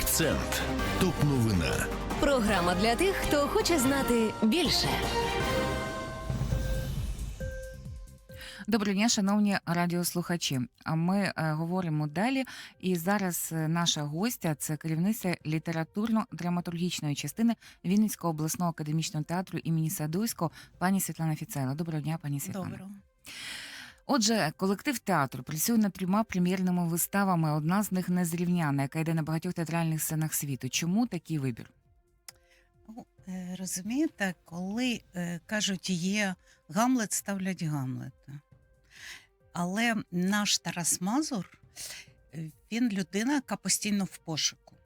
Акцент. Топ новина. Програма для тих, хто хоче знати більше. Доброго дня, шановні радіослухачі. А ми е, говоримо далі. І зараз е, наша гостя це керівниця літературно-драматургічної частини Вінницького обласного академічного театру імені Садуйського, пані Світлана Фіцела. Доброго дня, пані Світлана. Доброго. Отже, колектив театру працює над трьома прем'єрними виставами. Одна з них незрівняна, яка йде на багатьох театральних сценах світу. Чому такий вибір? Е, розумієте, коли е, кажуть, є Гамлет, ставлять Гамлета. Але наш Тарас Мазур, е, він людина, яка постійно в пошуку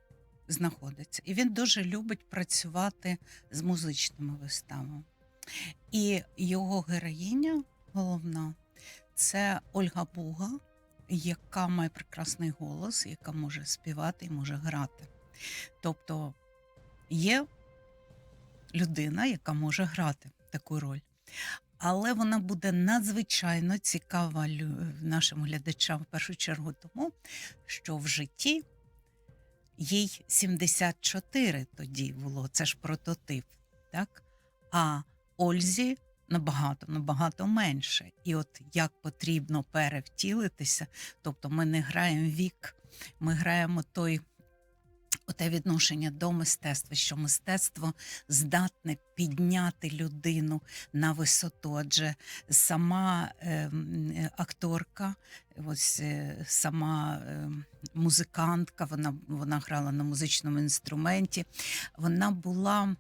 знаходиться. І він дуже любить працювати з музичними виставами. І його героїня головна це Ольга Буга, яка має прекрасний голос, яка може співати і може грати. Тобто є людина, яка може грати таку роль. Але вона буде надзвичайно цікава нашим глядачам в першу чергу тому, що в житті їй 74 тоді було, це ж прототип, так? А Ользі набагато, набагато менше. І от як потрібно перевтілитися, тобто ми не граємо вік, ми граємо той оте відношення до мистецтва, що мистецтво здатне підняти людину на висоту. Адже сама е, акторка, ось е, сама е, музикантка, вона, вона грала на музичному інструменті, вона була.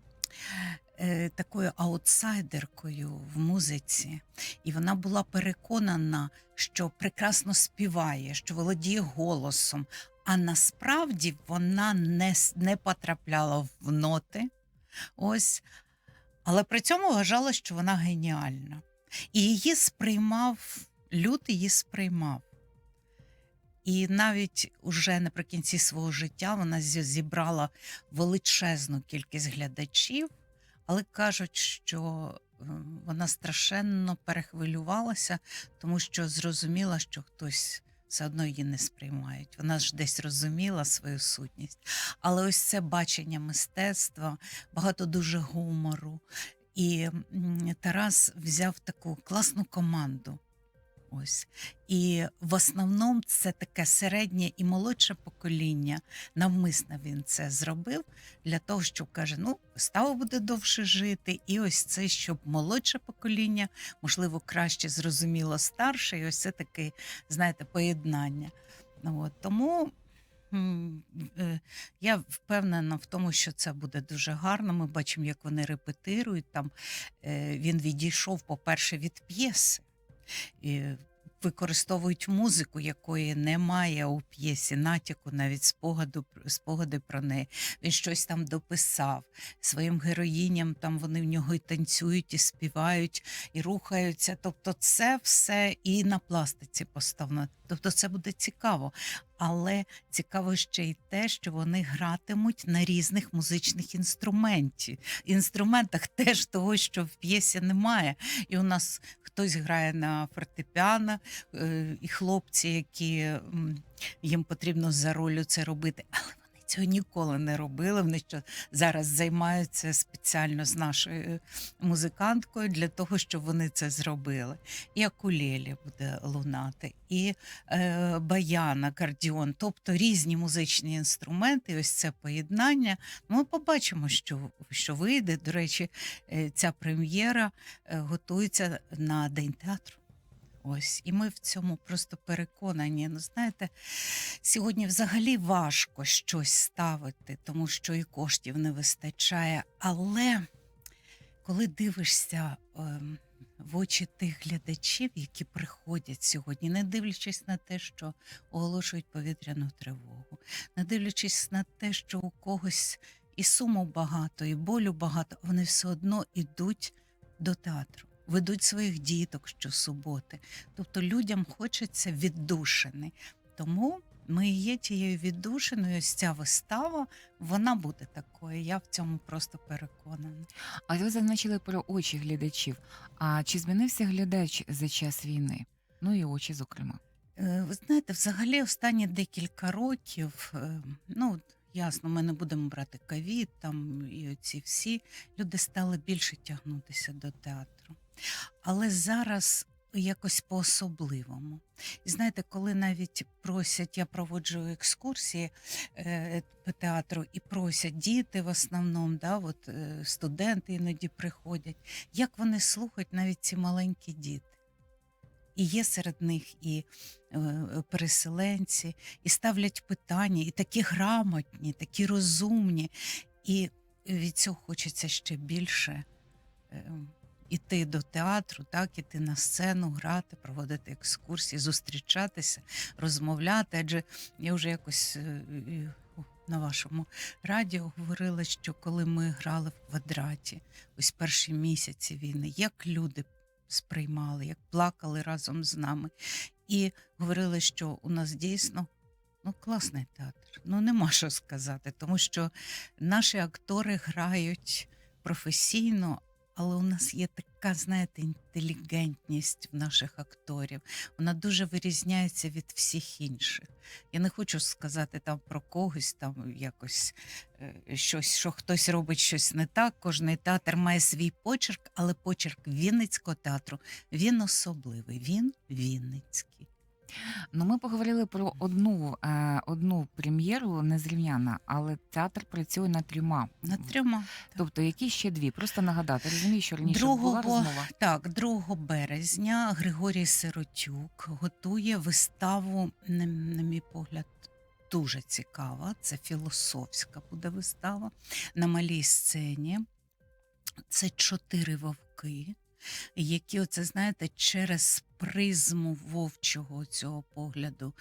Е, Такою аутсайдеркою в музиці, і вона була переконана, що прекрасно співає, що володіє голосом, а насправді вона не, не потрапляла в ноти. Ось. Але при цьому вважала, що вона геніальна. І її сприймав, люд її сприймав. І навіть уже наприкінці свого життя вона зібрала величезну кількість глядачів, але кажуть, що е, вона страшенно перехвилювалася, тому що зрозуміла, що хтось все одно її не сприймають. Вона ж десь розуміла свою сутність. Але ось це бачення мистецтва, багато дуже гумору. І Тарас взяв таку класну команду. Ось. І в основному це таке середнє і молодше покоління. Навмисно він це зробив для того, щоб каже: ну, става буде довше жити, і ось це, щоб молодше покоління, можливо, краще зрозуміло старше, і ось це таке, знаєте, поєднання. От, тому е, я впевнена в тому, що це буде дуже гарно. Ми бачимо, як вони репетирують. Там е, він відійшов, по-перше, від п'єси. Використовують музику, якої немає у п'єсі, натяку, навіть спогаду, спогади про неї. Він щось там дописав своїм героїням. Там вони в нього і танцюють, і співають, і рухаються. Тобто, це все і на пластиці поставлено. Тобто, це буде цікаво. Але цікаво ще й те, що вони гратимуть на різних музичних інструментів. інструментах, теж того, що в п'єсі немає. І у нас хтось грає на фортепіано, е, і хлопці, які їм потрібно за ролю це робити. Але цього ніколи не робили. Вони що зараз займаються спеціально з нашою музиканткою для того, щоб вони це зробили. І акулелі буде лунати, і е, баян, акордіон, тобто різні музичні інструменти. Ось це поєднання. Ми побачимо, що, що вийде. До речі, е, ця прем'єра е, готується на День театру. Ось, і ми в цьому просто переконані. Ну, знаєте, сьогодні взагалі важко щось ставити, тому що і коштів не вистачає. Але коли дивишся ем, в очі тих глядачів, які приходять сьогодні, не дивлячись на те, що оголошують повітряну тривогу, не дивлячись на те, що у когось і суму багато, і болю багато, вони все одно йдуть до театру, ведуть своїх діток щосуботи. Тобто людям хочеться віддушини. Тому ми і є тією віддушиною. Ось ця вистава, вона буде такою. Я в цьому просто переконана. А ви зазначили про очі глядачів. А чи змінився глядач за час війни? Ну і очі, зокрема. Е, Ви знаєте, взагалі останні декілька років, е, ну ясно, ми не будемо брати ковід там і оці всі люди стали більше тягнутися до театру. Але зараз якось по-особливому. І знаєте, коли навіть просять, я проводжу екскурсії е, по театру, і просять діти в основному, да, от, е, студенти іноді приходять, як вони слухають навіть ці маленькі діти. І є серед них і е, переселенці, і ставлять питання, і такі грамотні, такі розумні. І від цього хочеться ще більше е, іти до театру, так, іти на сцену, грати, проводити екскурсії, зустрічатися, розмовляти. Адже я вже якось е, на вашому радіо говорила, що коли ми грали в квадраті, ось перші місяці війни, як люди сприймали, як плакали разом з нами. І говорили, що у нас дійсно ну, класний театр. Ну нема що сказати, тому що наші актори грають професійно, але у нас є така, знаєте, інтелігентність в наших акторів. Вона дуже вирізняється від всіх інших. Я не хочу сказати там про когось, там якось е, щось, що хтось робить щось не так. Кожний театр має свій почерк, але почерк Вінницького театру він особливий. Він Вінницький. Ну, ми поговорили про одну, е, одну прем'єру незрівняна, але театр працює над трьома. Над трьома. Тобто, які ще дві? Просто нагадати. Розумію, що раніше Другого- була розмова. Так, 2 березня Григорій Сиротюк готує виставу, на, на мій погляд, дуже цікава. Це філософська буде вистава на малій сцені. Це чотири вовки, які, оце, знаєте, через призму вовчого цього погляду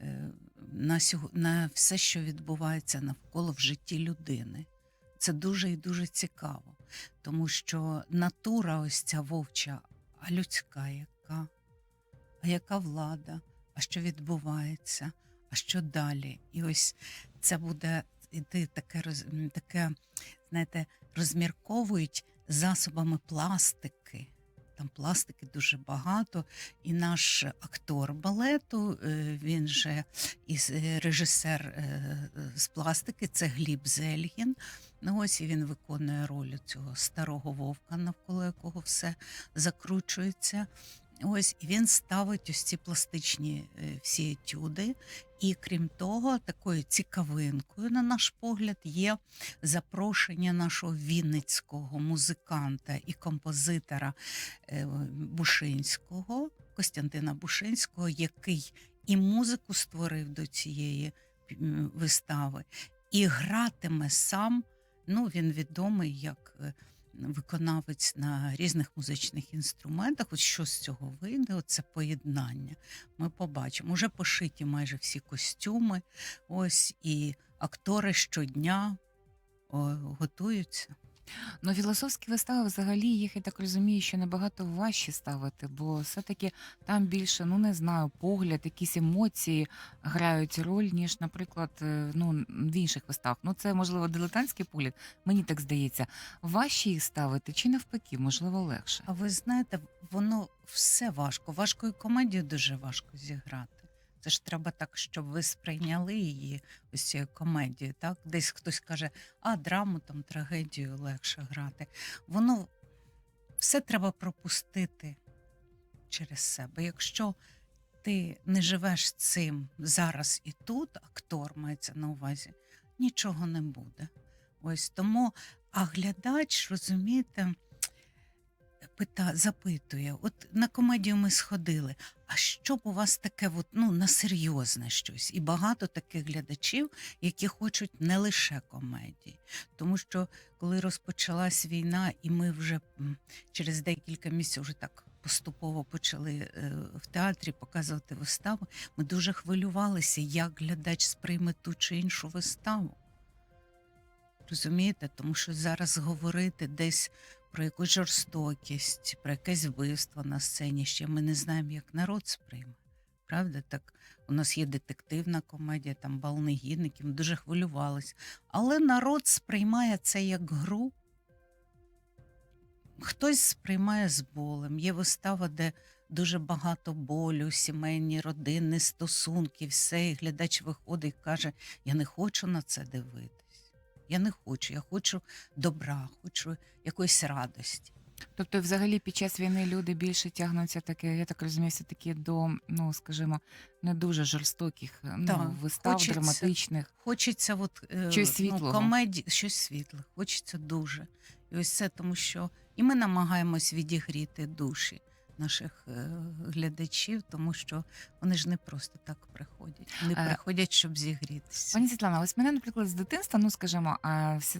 е, на, сього- на все, що відбувається навколо в житті людини. Це дуже і дуже цікаво тому що натура ось ця вовча, а людська яка, а яка влада, а що відбувається, а що далі? І ось це буде іти таке, таке знаєте, розмірковують засобами пластики. Там пластики дуже багато, і наш актор балету, е, він же і е, режисер е, з пластики, це Гліб Зельгін. Ну ось і він виконує роль цього старого вовка, навколо якого все закручується. Ось і він ставить ось ці пластичні всі етюди. І крім того, такою цікавинкою, на наш погляд, є запрошення нашого вінницького музиканта і композитора е, Бушинського, Костянтина Бушинського, який і музику створив до цієї вистави, і гратиме сам. Ну, він відомий як е, виконавець на різних музичних інструментах. От що з цього вийде? Оце поєднання. Ми побачимо. Уже пошиті майже всі костюми. Ось і актори щодня готуються. Ну, філософські вистави взагалі їх, я так розумію, що набагато важче ставити, бо все-таки там більше, ну не знаю, погляд, якісь емоції грають роль, ніж, наприклад, е, ну, в інших виставах. Ну, це, можливо, дилетантський погляд, мені так здається. Важче їх ставити чи навпаки, можливо, легше. А ви знаєте, воно все важко. Важко і комедію дуже важко зіграти. Це ж треба так, щоб ви сприйняли її ось цією комедією. Так, десь хтось каже, а драму там трагедію легше грати. Воно все треба пропустити через себе. Якщо ти не живеш цим зараз і тут, актор мається на увазі, нічого не буде. Ось тому, а глядач, розумієте, пита, запитує: от на комедію ми сходили, а що б у вас таке, от, ну, на серйозне щось? І багато таких глядачів, які хочуть не лише комедії. Тому що коли розпочалась війна, і ми вже через декілька місяців вже так. Поступово почали е, в театрі показувати виставу. Ми дуже хвилювалися, як глядач сприйме ту чи іншу виставу. Розумієте? Тому що зараз говорити десь про якусь жорстокість, про якесь вбивство на сцені, ще ми не знаємо, як народ сприйме. Правда, так у нас є детективна комедія, там бал негідників, ми дуже хвилювалися. Але народ сприймає це як гру. Хтось сприймає з болем. Є вистава, де дуже багато болю, сімейні, родинні стосунки, все. І глядач виходить і каже: Я не хочу на це дивитись. Я не хочу, я хочу добра, хочу якоїсь радості. Тобто, взагалі, під час війни люди більше тягнуться таке, я так розумію, все таки до, ну скажімо, не дуже жорстоких ну, вистав, хочеться. драматичних. Хочеться от, е, Щось. Ну, комеді... щось світле, хочеться дуже. І ось це тому, що і ми намагаємось відігріти душі наших е, глядачів, тому що вони ж не просто так приходять. Вони Е, приходять, щоб зігрітися. Пані Світлана, ось мене, наприклад, з дитинства, ну скажімо,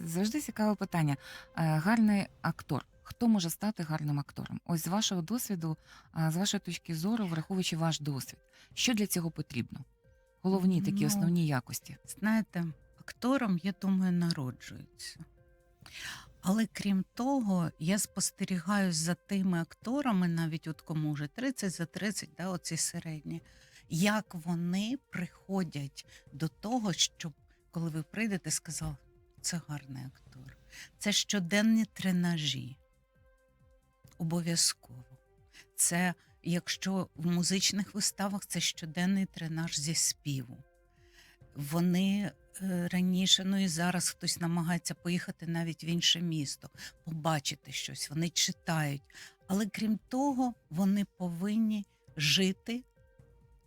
завжди цікаве питання. Е, Гарний актор. Хто може стати гарним актором? Ось з вашого досвіду, з вашої точки зору, враховуючи ваш досвід, що для цього потрібно? Головні такі Ну, основні якості. Знаєте, актором, я думаю, народжуються. Але крім того, я спостерігаю за тими акторами, навіть от кому вже 30 за 30, да, оці середні, як вони приходять до того, щоб коли ви прийдете, сказали, це гарний актор. Це щоденні тренажі. Обов'язково. Це якщо в музичних виставах це щоденний тренаж зі співу. Вони раніше, ну і зараз хтось намагається поїхати навіть в інше місто, побачити щось, вони читають. Але крім того, вони повинні жити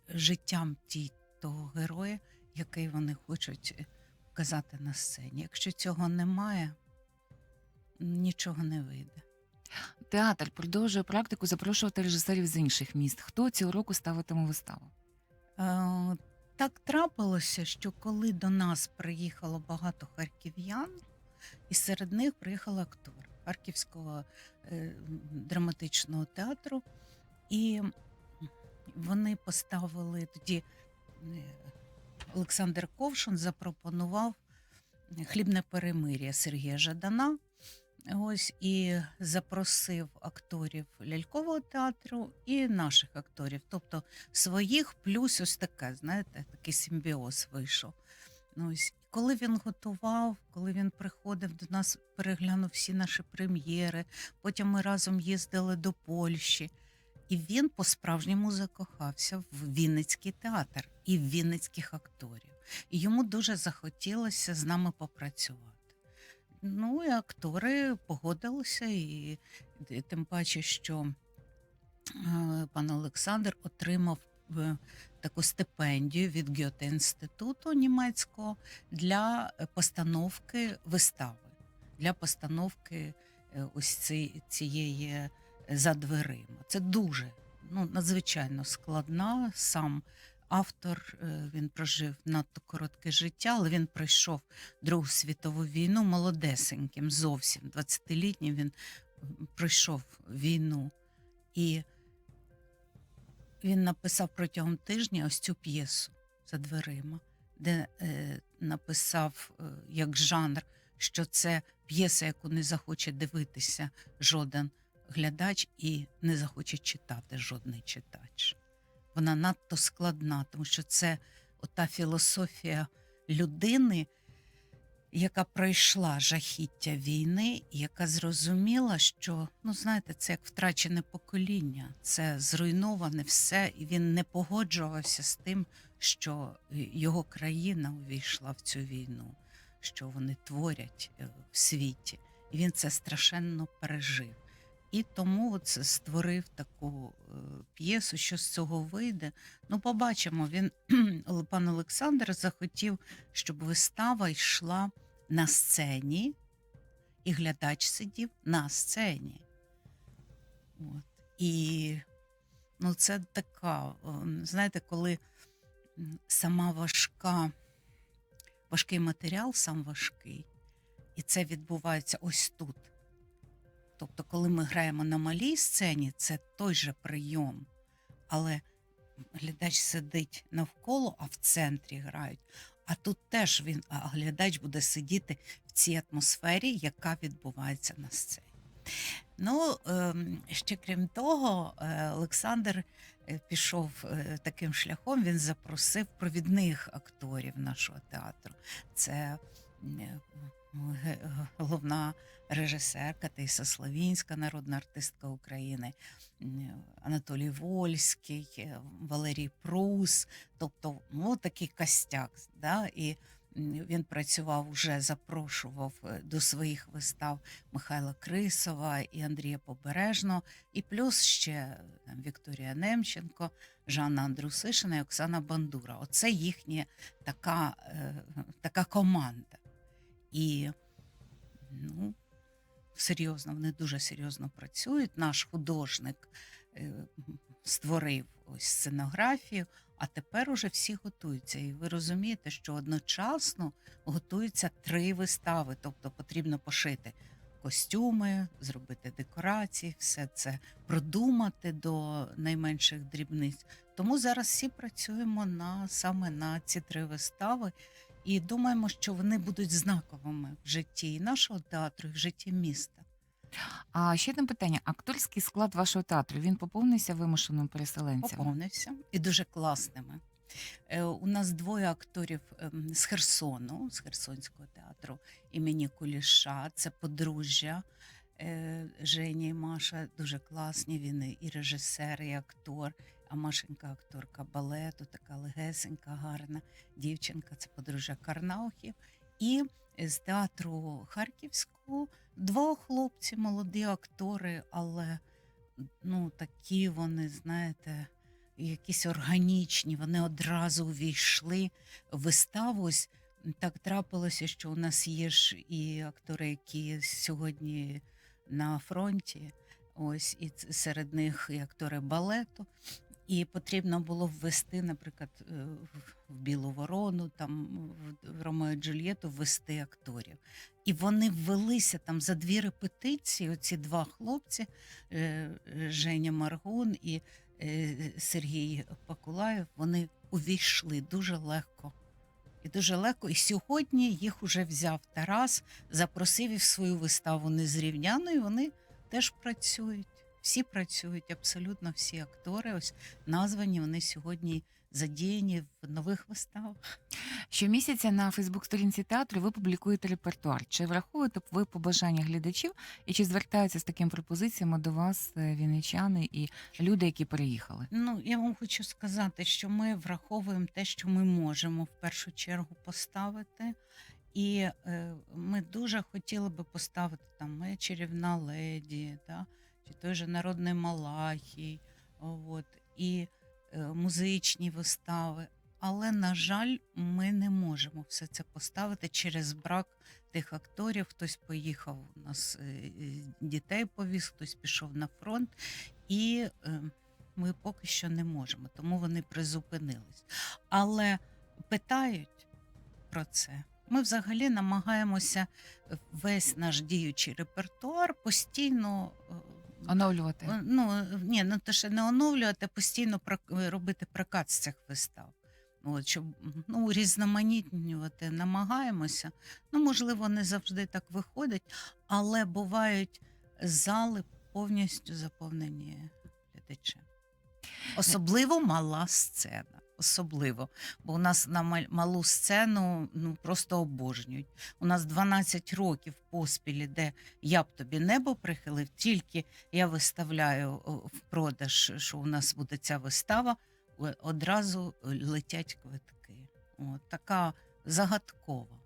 життям ті, того героя, який вони хочуть е, показати на сцені. Якщо цього немає, нічого не вийде. Театр продовжує практику запрошувати режисерів з інших міст. Хто цього року ставитиме виставу? Так трапилося, що коли до нас приїхало багато харків'ян, і серед них приїхав актор Харківського е, драматичного театру, і вони поставили тоді е, Олександр Ковшин запропонував хлібне перемир'я Сергія Жадана. Ось і запросив акторів лялькового театру і наших акторів, тобто своїх, плюс ось таке, знаєте, такий симбіоз вийшов. Ось, коли він готував, коли він приходив до нас, переглянув всі наші прем'єри, потім ми разом їздили до Польщі. І він по-справжньому закохався в Вінницький театр і в вінницьких акторів. І йому дуже захотілося з нами попрацювати. Ну і актори погодилися, і, тим паче, що е, пан Олександр отримав е, таку стипендію від Гьоте інституту німецького для е, постановки вистави, для постановки ось ці- цієї за дверима. Це дуже ну, надзвичайно складна. Сам автор е, він прожив надто коротке життя, але він пройшов Другу світову війну молодесеньким, зовсім 20-літнім він пройшов війну. І він написав протягом тижня ось цю п'єсу за дверима, де е, написав е, як жанр, що це п'єса, яку не захоче дивитися жоден глядач і не захоче читати жодний читач. Вона надто складна, тому що це ота філософія людини, яка пройшла жахіття війни, яка зрозуміла, що ну знаєте, це як втрачене покоління, це зруйноване все, і він не погоджувався з тим, що його країна увійшла в цю війну, що вони творять е, в світі. І він це страшенно пережив. І тому от створив таку е, п'єсу, що з цього вийде. Ну, побачимо. Він пан Олександр захотів, щоб вистава йшла на сцені, і глядач сидів на сцені. От. І ну, це така, знаєте, коли сама важка, важкий матеріал, сам важкий, і це відбувається ось тут. Тобто, коли ми граємо на малій сцені, це той же прийом, але глядач сидить навколо, а в центрі грають. А тут теж він, а глядач буде сидіти в цій атмосфері, яка відбувається на сцені. Ну, ем, ще крім того, е, Олександр е, пішов е, таким шляхом, він запросив провідних акторів нашого театру. Це головна режисерка Таїса Славінська, народна артистка України, Анатолій Вольський, е, Валерій Прус. Тобто, ну, такий костяк. Да? І він працював уже, запрошував е, до своїх вистав Михайла Крисова і Андрія Побережного, і плюс ще е, там, Вікторія Немченко, Жанна Андрусишина і Оксана Бандура. Оце їхня така, така команда. І ну, серйозно, вони дуже серйозно працюють. Наш художник е, створив ось сценографію, а тепер уже всі готуються. І ви розумієте, що одночасно готуються три вистави, тобто потрібно пошити костюми, зробити декорації, все це продумати до найменших дрібниць. Тому зараз всі працюємо на саме на ці три вистави. І думаємо, що вони будуть знаковими в житті і нашого театру, і в житті міста. А ще одне питання: акторський склад вашого театру він поповнився вимушеними переселенцями? Поповнився і дуже класними. Е, У нас двоє акторів ем, з Херсону, з Херсонського театру імені Куліша. Це подружжя е, Жені і Маша. Дуже класні. Він і режисер, і актор. А Машенька акторка балету, така легесенька, гарна дівчинка. Це подружжя Карнаухів. І з театру Харківського двох хлопці, молоді актори, але ну, такі вони, знаєте, якісь органічні, вони одразу увійшли в виставу. Ось так трапилося, що у нас є ж і актори, які сьогодні на фронті. Ось і серед них і актори балету. І потрібно було ввести, наприклад, е, в- Білу Ворону, там в- Ромео Джульєту ввести акторів. І вони ввелися там за дві репетиції. Оці два хлопці, е, Женя Маргун і е, Сергій Пакулаєв, вони увійшли дуже легко. І дуже легко. І сьогодні їх уже взяв Тарас, запросив і в свою виставу незрівняну, і вони теж працюють. Всі працюють, абсолютно всі актори. Ось названі вони сьогодні задіяні в нових виставах. Щомісяця на Фейсбук-сторінці театру ви публікуєте репертуар. Чи враховуєте ви побажання глядачів і чи звертаються з такими пропозиціями до вас е, вінничани і люди, які переїхали? Ну, я вам хочу сказати, що ми враховуємо те, що ми можемо в першу чергу поставити. І е, ми дуже хотіли би поставити там «Моя чарівна леді, да? Чи той же народний Малахій, от, і е, музичні вистави. Але, на жаль, ми не можемо все це поставити через брак тих акторів. Хтось поїхав у нас е, е, дітей повіз, хтось пішов на фронт. І ми поки що не можемо, тому вони призупинились. Але питають про це. Ми взагалі намагаємося весь наш діючий репертуар постійно. Е, Оновлювати. е, Ну, ні, ну то ще не оновлювати, а постійно робити прокат з цих вистав. От, щоб ну, різноманітнювати намагаємося. Ну, можливо, не завжди так виходить, але бувають зали повністю заповнені глядачем. Особливо мала сцена. Особливо, бо у нас на малу сцену ну просто обожнюють. У нас 12 років поспіль, де я б тобі небо прихилив, тільки я виставляю в продаж, що у нас буде ця вистава, одразу летять квитки. От, така загадкова.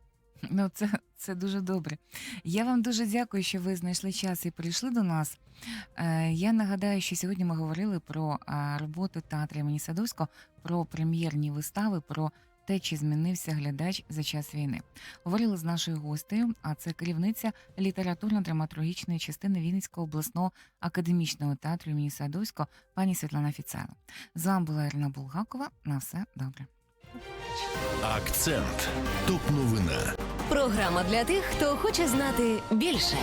Ну, це, це дуже добре. Я вам дуже дякую, що ви знайшли час і прийшли до нас. Е, я нагадаю, що сьогодні ми говорили про роботу театру імені Садовського, про прем'єрні вистави, про те, чи змінився глядач за час війни. Говорили з нашою гостею, а це керівниця літературно-драматургічної частини Вінницького обласного академічного театру імені Садовського, пані Світлана Фіцало. З вами була Ірина Булгакова. На все добре. Акцент. Топ новина. Програма для тих, хто хоче знати більше.